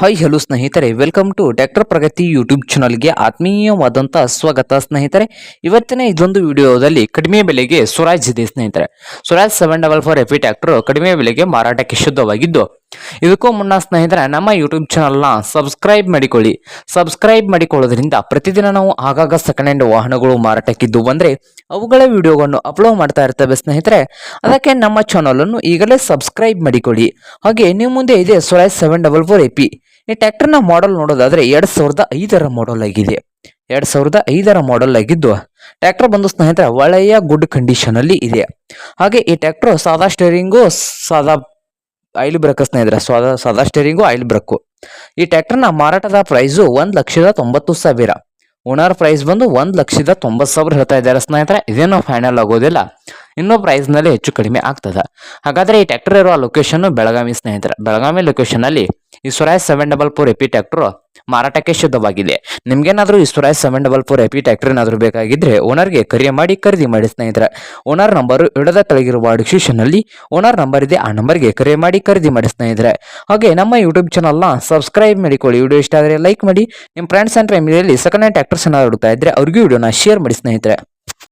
Hi hello ಸ್ನೇಹಿತರೆ. Welcome to doctor Pragati YouTube ಚಾನಲ್ಗೆ ಆತ್ಮೀಯವಾದಂಥ ಸ್ವಾಗತ, ಸ್ನೇಹಿತರೆ. ಇವತ್ತಿನ ಇದೊಂದು ವಿಡಿಯೋದಲ್ಲಿ ಕಡಿಮೆ ಬೆಲೆಗೆ ಸ್ವರಾಜ್ ಇದೆ, ಸ್ನೇಹಿತರೆ. Swaraj seven double four F E tractor ಕಡಿಮೆ ಬೆಲೆಗೆ ಮಾರಾಟಕ್ಕೆ ಶುದ್ಧವಾಗಿದ್ದು ಇದಕ್ಕೂ ಮುನ್ನ ಸ್ನೇಹಿತರೆ, ನಮ್ಮ ಯೂಟ್ಯೂಬ್ ಚಾನಲ್ನ ಸಬ್ಸ್ಕ್ರೈಬ್ ಮಾಡಿಕೊಳ್ಳಿ. ಸಬ್ಸ್ಕ್ರೈಬ್ ಮಾಡಿಕೊಳ್ಳೋದ್ರಿಂದ ಪ್ರತಿದಿನ ನಾವು ಆಗಾಗ ಸೆಕೆಂಡ್ ಹ್ಯಾಂಡ್ ವಾಹನಗಳು ಮಾರಾಟಕ್ಕಿದ್ದು ಬಂದರೆ ಅವುಗಳ ವಿಡಿಯೋಗಳನ್ನು ಅಪ್ಲೋಡ್ ಮಾಡ್ತಾ ಇರ್ತೇವೆ ಸ್ನೇಹಿತರೆ. ಅದಕ್ಕೆ ನಮ್ಮ ಚಾನಲನ್ನು ಈಗಲೇ ಸಬ್ಸ್ಕ್ರೈಬ್ ಮಾಡಿಕೊಳ್ಳಿ. ಹಾಗೆ ನಿಮ್ಮ ಮುಂದೆ ಇದೆ ಸ್ವರಾಜ್ ಸೆವೆನ್ ಡಬಲ್ ಫೋರ್ ಎ ಈ ಟ್ಯಾಕ್ಟರ್ನ ಮಾಡೆಲ್ ನೋಡೋದಾದರೆ ಎರಡು ಸಾವಿರದ ಐದರ ಮಾಡೆಲ್ ಆಗಿದೆ. ಎರಡು ಸಾವಿರದ ಐದರ ಮಾಡೆಲ್ ಆಗಿದ್ದು ಟ್ರ್ಯಾಕ್ಟರ್ ಬಂದು ಸ್ನೇಹಿತರೆ, ಒಳ್ಳೆಯ ಗುಡ್ ಕಂಡೀಷನಲ್ಲಿ ಇದೆ. ಹಾಗೆ ಈ ಟ್ರ್ಯಾಕ್ಟರ್ ಸಾದಾ ಸ್ಟೇರಿಂಗು ಸಾದಾ ಆಯಿಲ್ ಬ್ರಕಸ್ನ ಇದ್ರೆ ಸಾದಾ ಸದಾ ಸ್ಟೇರಿಂಗು ಆಯಿಲ್ ಬ್ರೇಕು ಈ ಟ್ಯಾಕ್ಟರ್ನ ಮಾರಾಟದ ಪ್ರೈಸು ಒಂದು ಲಕ್ಷದ ತೊಂಬತ್ತು ಸಾವಿರ. ಓನರ್ ಪ್ರೈಸ್ ಬಂದು ಒಂದು ಲಕ್ಷದ ತೊಂಬತ್ತು ಸಾವಿರ ಹೇಳ್ತಾ ಇದ್ದಾರೆ ಸ್ನೇಹಿತರೆ. ಇದೇನು ಫೈನಲ್ ಆಗೋದಿಲ್ಲ. ಇನ್ನೂ ಪ್ರೈಸ್ನಲ್ಲಿ ಹೆಚ್ಚು ಕಡಿಮೆ ಆಗ್ತದೆ. ಹಾಗಾದರೆ ಈ ಟ್ಯಾಕ್ಟರ್ ಇರುವ ಲೊಕೇಶನ್ನು ಬೆಳಗಾವಿ ಸ್ನೇಹಿತರೆ. ಬೆಳಗಾವಿ ಲೊಕೇಶನಲ್ಲಿ ಈ Swaraj seven double four AP tractor ಮಾರಾಟಕ್ಕೆ ಶುದ್ಧವಾಗಿದೆ ನಿಮ್ಗೇನಾದರೂ ಈ Swaraj seven double four AP tractor ಏನಾದರೂ ಬೇಕಾಗಿದ್ದರೆ ಓನರ್ಗೆ ಕರೆ ಮಾಡಿ ಖರೀದಿ ಮಾಡಿ ಸ್ನೇಹಿತರೆ. ಓನರ್ ನಂಬರ್ ಇಡದ ತೆಳಗಿರುವ ಡಿಸ್ಕ್ರಿಪ್ಷನ್ನಲ್ಲಿ ಓನರ್ ನಂಬರ್ ಇದೆ, ಆ ನಂಬರ್ಗೆ ಕರೆ ಮಾಡಿ ಖರೀದಿ ಮಾಡಿ ಸ್ನೇಹಿತರೆ. ಹಾಗೆ ನಮ್ಮ ಯೂಟ್ಯೂಬ್ ಚಾನಲ್ನ ಸಬ್ಸ್ಕ್ರೈಬ್ ಮಾಡಿಕೊಳ್ಳಿ. ವಿಡಿಯೋ ಇಷ್ಟ ಆದರೆ ಲೈಕ್ ಮಾಡಿ. ನಿಮ್ಮ ಫ್ರೆಂಡ್ಸ್ ಆ್ಯಂಡ್ ಫ್ಯಾಮಿಲಿಯಲ್ಲಿ ಸೆಕೆಂಡ್ ಹ್ಯಾಂಡ್ ಟ್ಯಾಕ್ಟರ್ಸ್ ಏನಾದರೂ ಹುಡುಕ್ತಾ ಇದ್ದರೆ ಅವ್ರಿಗೂ ವಿಡಿಯೋನ ಶೇರ್ ಮಾಡಿ ಸ್ನೇಹಿತರೆ.